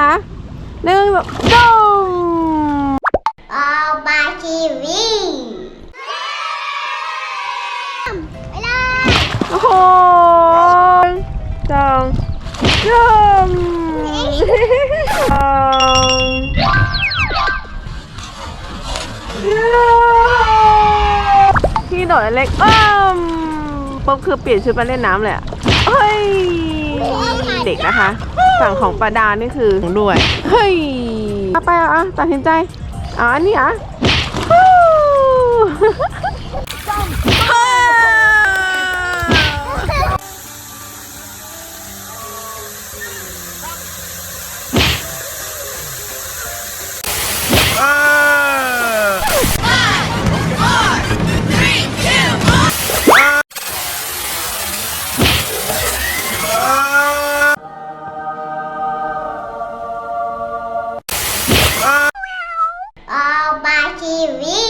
คะหนึ่งสองออกมาทีวีไปเลยโอ้โหสองสามสองพี่โดดเล็กอ้อมปุ๊บคือเปลี่ยนชุดมาเล่นน้ำเลยอะเฮ้ย เด็กนะคะ ฝั่งของประดานี่คือด้วย เฮ้ยเอาไปเอาอะตัดสินใจเอาอันนี้อะฮู้ TV.